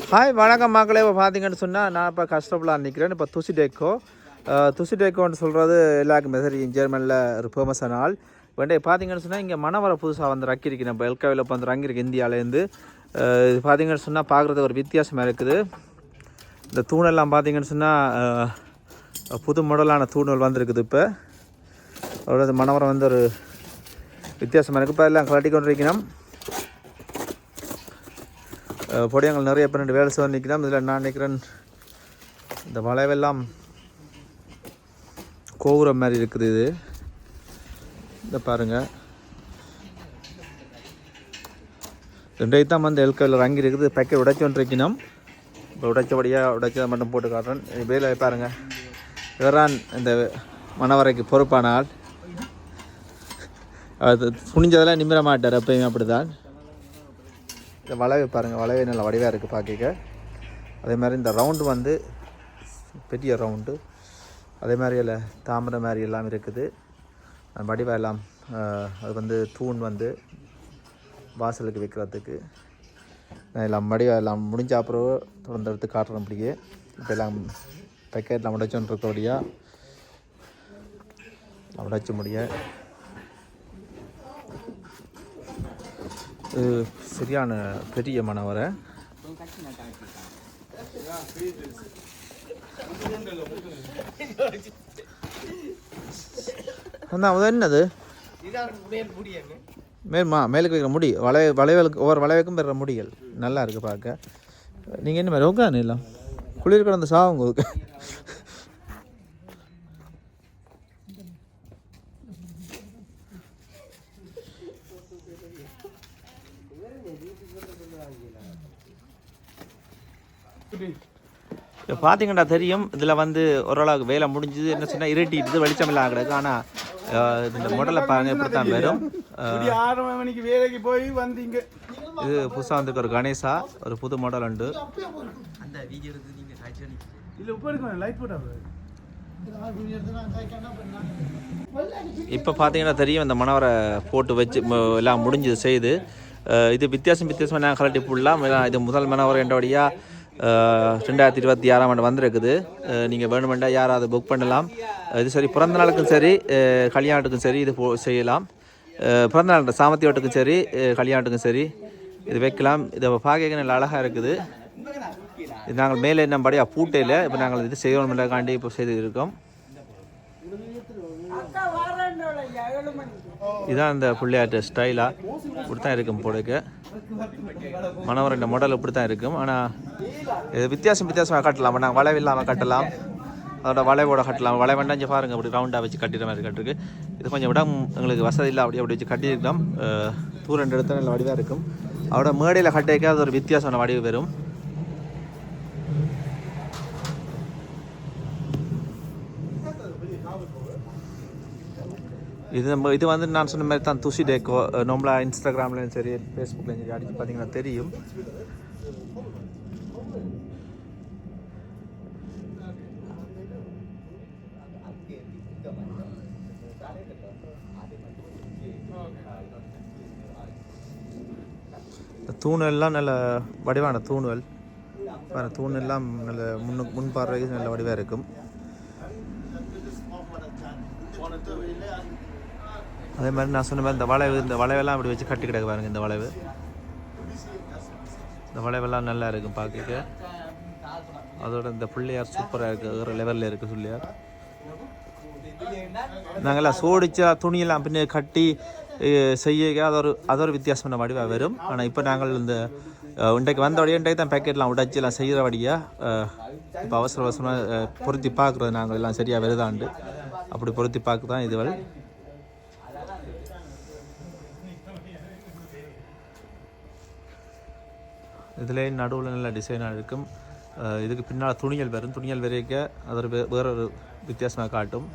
Hi வணக்கம் மக்களே. இப்போ பார்த்தீங்கன்னு சொன்னால் நான் இப்போ கஷ்டப்படலாம் நிற்கிறேன் இப்போ துசி டேக்கோ. துசி டேக்கோன்னு சொல்கிறது எல்லாருக்குமே தெரியும் ஜெர்மனில் ஒரு ஃபேமஸான ஆள். இப்போ பார்த்தீங்கன்னு சொன்னால் இங்கே மணவரை புதுசாக வந்து ரக்கிருக்கு நம்ம எல்காவில் இப்போ வந்து ரங்கிருக்கு இந்தியாவிலேருந்து. இது பார்த்தீங்கன்னு சொன்னால் பார்க்குறதுக்கு ஒரு வித்தியாசமாக இருக்குது. இந்த தூணெல்லாம் பார்த்தீங்கன்னு சொன்னால் புது மாடலான தூணல் வந்திருக்குது இப்போ. அதோட மணவரம் வந்து ஒரு வித்தியாசமாக இருக்குது இப்போ எல்லாம் கலட்டி கொண்டிருக்கணும் பொடியங்கள் நிறைய பேர் ரெண்டு வேலை செய்ய நிற்கிறோம் இதில் நான் நிற்கிறேன். இந்த வளைவெல்லாம் கோபுரம் மாதிரி இருக்குது இது. இதை பாருங்கள் ரெண்டை தான் வந்து எல்கவில் இறங்கி இருக்குது. பேக்கெட் உடைச்சி வந்துருக்கணும். இப்போ உடைச்சபடியாக உடைச்சதை மட்டும் போட்டு காட்டுறேன். வேலை பாருங்கள் இவரான் இந்த மணவரைக்கு பொறுப்பான ஆள் அது துணிஞ்சதெல்லாம் நிமிர மாட்டார் எப்பயுமே அப்படிதான் இந்த வளைவு பாருங்கள் வளைவை நல்ல வடிவாக இருக்குது பார்க்க அதே மாதிரி இந்த ரவுண்டு வந்து பெரிய ரவுண்டு அதே மாதிரி இல்லை தாமரை மாதிரி எல்லாம் இருக்குது. அந்த எல்லாம் அது வந்து தூண் வந்து வாசலுக்கு வைக்கிறதுக்கு. நான் எல்லாம் வடிவாக எல்லாம் முடிஞ்ச அப்புறம் தொடர்ந்து எடுத்து காட்டுறேன் அப்படியே. இப்போ எல்லாம் பேக்கெட்டில் உடைச்சோன்னு இருக்கபடியா உடைச்ச முடிய. சரியான பெரிய மனவரை. அண்ணா என்னது? மேல்மா மேலுக்கு வைக்கிற முடி வளை வளைவலுக்கு ஒவ்வொரு வளைவுக்கும் பெற முடிகள். நல்லா இருக்குது பார்க்க. நீங்கள் என்ன மாதிரி உட்காந்து இல்லை குளிர் கிடந்த சாவுங்க உங்களுக்கு. பார்த்தீங்கன்னா தெரியும் இதில் வந்து ஓரளவுக்கு வேலை முடிஞ்சது. என்ன சொன்னால் இருட்டிட்டு வெளிச்சம் இல்லாம கிடக்கு. ஆனால் இந்த மாடலை பாருங்க இப்படி தான் வரும் ஆறு மணிக்கு வேலைக்கு போய் வந்தீங்க. இது புதுசாக வந்திருக்க ஒரு கணேசா. ஒரு புது மாடல் உண்டு. இல்ல உப்பு எடுக்கணும் லைட் போட்டா இப்போ பார்த்தீங்கன்னா தெரியும் இந்த மணவரை போட்டு வச்சு எல்லாம் முடிஞ்சது செய்து. இது வித்தியாசம் வித்தியாசமாக நான் கலட்டி ஃபுல்லாக இது முதல் மணவரை என்றபடியாக ரெண்டாயிரத்தி இருபத்தி ஆறாம் ஆண்டு வந்திருக்குது. நீங்கள் வேணுமெண்டா யாராவது புக் பண்ணலாம். இது சரி பிறந்த நாளுக்கும் சரி கல்யாணத்துக்கும் சரி இது போ செய்யலாம். பிறந்த நாள் சாமத்தியோட்டுக்கும் சரி கல்யாணத்துக்கும் சரி இது வைக்கலாம். இதை பார்க்க நல்லா அழகாக இருக்குது. இது நாங்கள் மேலே நம்மபடியாக பூட்டையில் இப்போ நாங்கள் இது செய்யணும்ன்றக்காண்டி இப்போ செய்து இருக்கோம். இதான் இந்த பிள்ளையாட்டு ஸ்டைலாக இப்படி தான் இருக்கும் போடுக்க மனவர மாடல் இப்படி தான் இருக்கும். ஆனால் இது வித்தியாசம் வித்தியாசமாக கட்டலாம். நாங்கள் வளைவு இல்லாமல் கட்டலாம். அதோட வளைவோட கட்டலாம். வளை இங்கே பாருங்க அப்படி ரவுண்டாக வச்சு கட்டிட மாதிரி கட்டிருக்கு. இது கொஞ்சம் விட எங்களுக்கு வசதி இல்லை அப்படி அப்படி வச்சு கட்டியிருக்கலாம் அஹ், தூரம் எடுத்தால் நல்ல வடிவாக இருக்கும். அதோட மேடையில் கட்டிக்க அது ஒரு வித்தியாசமான வடிவு வரும் இது நம்ம இது வந்து நான் சொன்ன மாதிரி தான் துசி டேக்கோ நம்மளா இன்ஸ்டாகிராம்லையும் சரி ஃபேஸ்புக்லையும் சரி அடிச்சு பார்த்தீங்கன்னா தெரியும். இந்த நல்ல வடிவான தூணுவல் வேறு தூண் எல்லாம் நல்ல முன்னு முன் பார்வைக்கு நல்ல வடிவாக இருக்கும். அதே மாதிரி நான் சொன்ன மாதிரி இந்த வளைவு இந்த வளைவெல்லாம் அப்படி வச்சு கட்டி கிடக்கு பாருங்க இந்த வளைவு. இந்த வளைவெல்லாம் நல்லா இருக்கும் பார்க்க அதோட இந்த பிள்ளையார் சூப்பராக இருக்குது ஒரு லெவலில் இருக்குது பிள்ளையார். நாங்கள்லாம் சோடிச்சா துணியெல்லாம் பின்ன கட்டி செய்ய அது ஒரு அது ஒரு வித்தியாசமான வடிவாக வரும். ஆனால் இப்போ நாங்கள் இந்த அஹ், இன்றைக்கு வந்தபடியே இன்றைக்கு தான் பேக்கெட்லாம் உடைச்சி எல்லாம் செய்கிற வழியாக இப்போ அவசர அவசரமாக பொருத்தி பார்க்குறது நாங்கள் எல்லாம் சரியாக வருதாண்டு. அப்படி பொருத்தி பார்க்க தான் இதுவரை இதிலே நடுவில் நல்ல டிசைனாக இருக்கும். இதுக்கு பின்னால் துணிகள் வரும். துணிகள் வரைக்க அது ஒரு வேற ஒரு வித்தியாசமாக காட்டும்.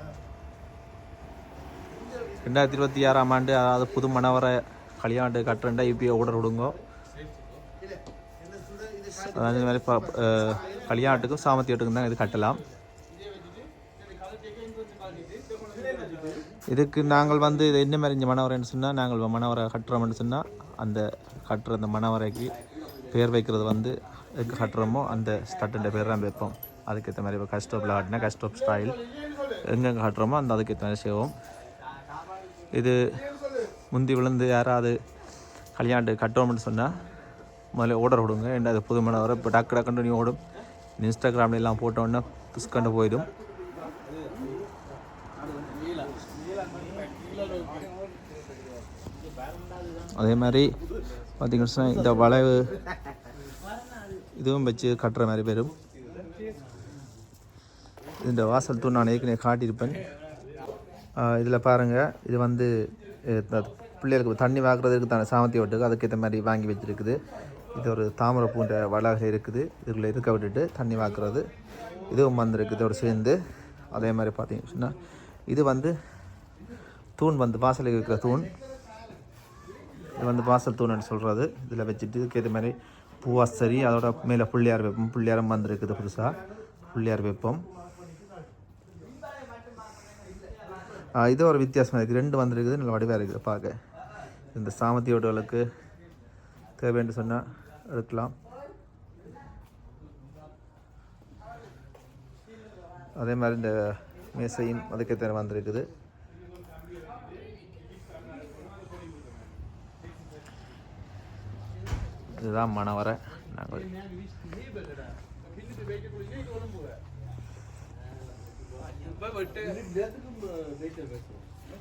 ரெண்டாயிரத்தி இருபத்தி ஆறாம் ஆண்டு அதாவது புது மணவரை கல்யாண்டு கட்டுறண்டா இப்போ ஓடர் விடுங்கோ அதாவது இந்த மாதிரி ப- கல்யாணத்துக்கும் சாமத்தியத்துக்கும் தான் இது கட்டலாம். இதுக்கு நாங்கள் வந்து இது என்ன மாதிரி இந்த மணவரைன்னு சொன்னால் நாங்கள் மணவரை கட்டுறோம்னு சொன்னால் அந்த கட்டுற அந்த மணவரைக்கு பேர் வைக்கிறது வந்து எங்கே கட்டுறோமோ அந்த ஸ்டட்டுன்ற பேர் தான் வைப்போம். அதுக்கேற்ற மாதிரி இப்போ கஸ்டோப்பில் ஆட்டினா கஸ்டோப் ஸ்டைல். எங்கெங்கே கட்டுறோமோ அந்த அதுக்கேற்ற மாதிரி செய்வோம். இது முந்தி விழுந்து யாராவது கல்யாண்டு கட்டோம்னு சொன்னால் முதல்ல ஓடர் விடுங்க என்ன அது புது வர இப்போ டக்கு டக்குன்னு நீ ஓடும். இன்ஸ்டாகிராம்லாம் எல்லாம் போட்டோன்னா புஸ்கண்டு போயிடும். அதே மாதிரி பார்த்தீங்கன்னா இந்த வளைவு இதுவும் வச்சு கட்டுற மாதிரி வரும். இந்த வாசல் தூண் நான் ஏற்கனவே காட்டியிருப்பேன். இதில் பாருங்கள் இது வந்து பிள்ளைகளுக்கு தண்ணி வாக்குறதுக்கு தானே சாமத்தி ஓட்டுக்கு அதுக்கேற்ற மாதிரி வாங்கி வச்சுருக்குது. இது ஒரு தாமரை பூண்ட வளக இருக்குது. இதுக்குள்ளே இருக்க விட்டுட்டு தண்ணி வாக்குறது இதுவும் வந்திருக்கு இதோடு சேர்ந்து. அதே மாதிரி பார்த்தீங்கன்னா இது வந்து தூண் வந்து வாசலுக்கு இருக்கிற தூண். இது வந்து வாசல் தூண்னு சொல்கிறது இதில் வச்சுட்டு இதுக்கேற்ற மாதிரி பூவாசரி அதோட மேலே புள்ளியார் வைப்போம். புள்ளியாரம் வந்திருக்குது புதுசாக புள்ளியார் வைப்போம். இது ஒரு வித்தியாசமாக இருக்குது ரெண்டு வந்திருக்குது. நல்ல வடிவாக இருக்குது. பார்க்க இந்த சாமத்தியோடவளுக்கு தேவைன்னு சொன்னால் எடுக்கலாம். அதே மாதிரி இந்த மேசையும் அதுக்கேற்ற வந்திருக்குது. இதுதான் மணவரை நாங்கள்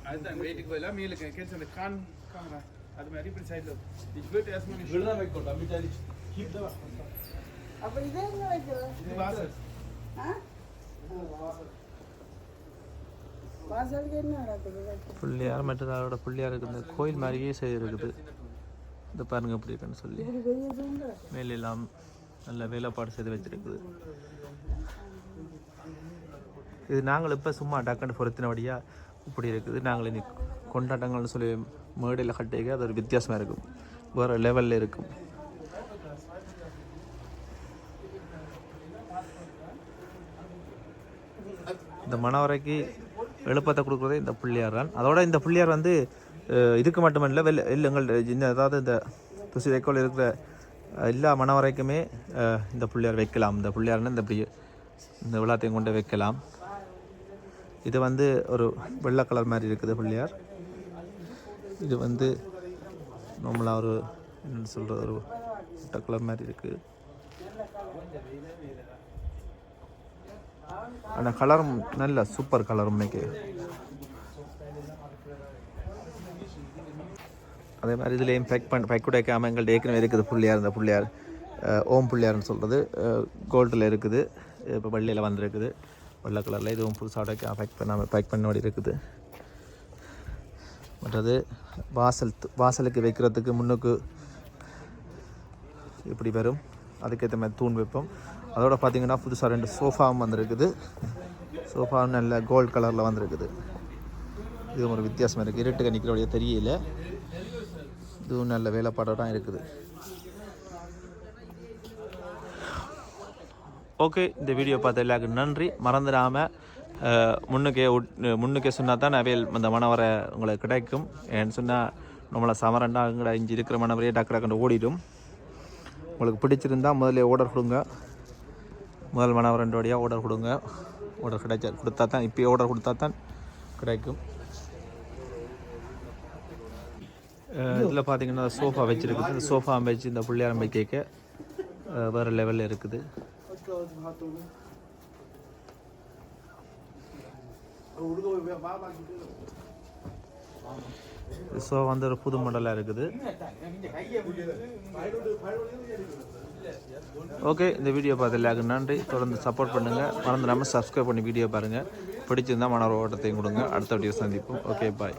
அதுதான் வெயிட்டுக்கு மீலுக்கு அந்த கான் காமரா அது மாதிரி இப்படி சைடில் அப்படி அப்ப இதே இது வாசல். நடக்குது வைக்க பிள்ளையார் மற்றது அதோட பிள்ளையாருக்கு இந்த கோயில் மாதிரியே செய்திருக்குது இந்த பாருங்க எப்படி இருக்குன்னு சொல்லி. இது மேலெல்லாம் நல்ல வேலைப்பாடு செய்து வச்சிருக்குது. இது நாங்கள் இப்போ சும்மா டக்குன்னு பொருத்தினபடியாக இப்படி இருக்குது. நாங்கள் இனி கொண்டாட்டங்கள்னு சொல்லி மேடையில் கட்டிக்க அது ஒரு வித்தியாசமாக இருக்கும். வேறு லெவலில் இருக்கும். இந்த மணவரைக்கு எழுப்பத்தை கொடுக்குறதே இந்த பிள்ளையார் தான். அதோட இந்த பிள்ளையார் வந்து இதுக்கு மட்டுமல்ல வெள்ள இல்லை இந்த அதாவது இந்த துசி வைக்கோல் இருக்கிற எல்லா மனவரைக்குமே இந்த பிள்ளையார் வைக்கலாம். இந்த பிள்ளையார்னு இந்த இப்படி இந்த விழாத்தையும் கொண்டு வைக்கலாம். இது வந்து ஒரு வெள்ளை கலர் மாதிரி இருக்குது பிள்ளையார். இது வந்து நம்மளாக ஒரு என்ன சொல்கிறது ஒரு முட்டை கலர் மாதிரி இருக்குது ஆனால் கலரும் நல்ல சூப்பர் கலர் இன்னைக்கு. அதே மாதிரி இதுலேயும் பேக் பண்ண பேக் உடைக்காமல் எங்கள்கிட்ட ஏற்கனவே இருக்குது. புள்ளியார் இந்த புள்ளியார் ஓம் புள்ளியார்னு சொல்கிறது கோல்டில் இருக்குது. இப்போ வள்ளியில் வந்திருக்குது. வெள்ளை கலரில் இதுவும் புதுசாக உடைக்க பேக் பண்ணாமல் பேக் பண்ண இருக்குது. மற்றது வாசல் வாசலுக்கு வைக்கிறதுக்கு முன்னுக்கு இப்படி வரும். அதுக்கேற்ற மாதிரி தூண் வைப்போம். அதோட பார்த்திங்கன்னா புதுசாக ரெண்டு சோஃபாவும் வந்திருக்குது. சோஃபாவும் நல்ல கோல்ட் கலரில் வந்திருக்குது. இது ஒரு வித்தியாசமாக இருக்குது இருட்டுக்கு நிற்கிறபடியே தெரியல. இதுவும் நல்ல வேலைப்பாடாக தான் இருக்குது. ஓகே இந்த வீடியோ பார்த்த எல்லாருக்கும் நன்றி. மறந்துடாமல் முன்னுக்கே முன்னுக்கே சொன்னால் தான் அவையல் அந்த மணவரை உங்களுக்கு கிடைக்கும். ஏன்னு சொன்னால் நம்மளை சமரண்டா அங்கே இஞ்சி இருக்கிற மணவரையே டக்கு டக்குன்னு ஓடிடும். உங்களுக்கு பிடிச்சிருந்தா முதல்ல ஆர்டர் கொடுங்க. முதல் மனவரண்டோடைய ஆர்டர் கொடுங்க. ஆர்டர் கிடைச்சா கொடுத்தா தான் இப்போ ஆர்டர் கொடுத்தா தான் கிடைக்கும். இதில் பார்த்தீங்கன்னா சோஃபா வச்சுருக்குது. இந்த சோஃபா வச்சு இந்த பிள்ளையாரம் கேட்க வேறு லெவலில் இருக்குது. ஸோ வந்து ஒரு புது மாடலாக இருக்குது. ஓகே இந்த வீடியோ பார்த்து எல்லாருக்கும் நன்றி. தொடர்ந்து சப்போர்ட் பண்ணுங்கள் மறந்துடாமல் சப்ஸ்கிரைப் பண்ணி வீடியோ பாருங்கள் பிடிச்சிருந்தா மன ஓட்டத்தையும் கொடுங்க. அடுத்த வீடியோ சந்திப்போம். Okay bye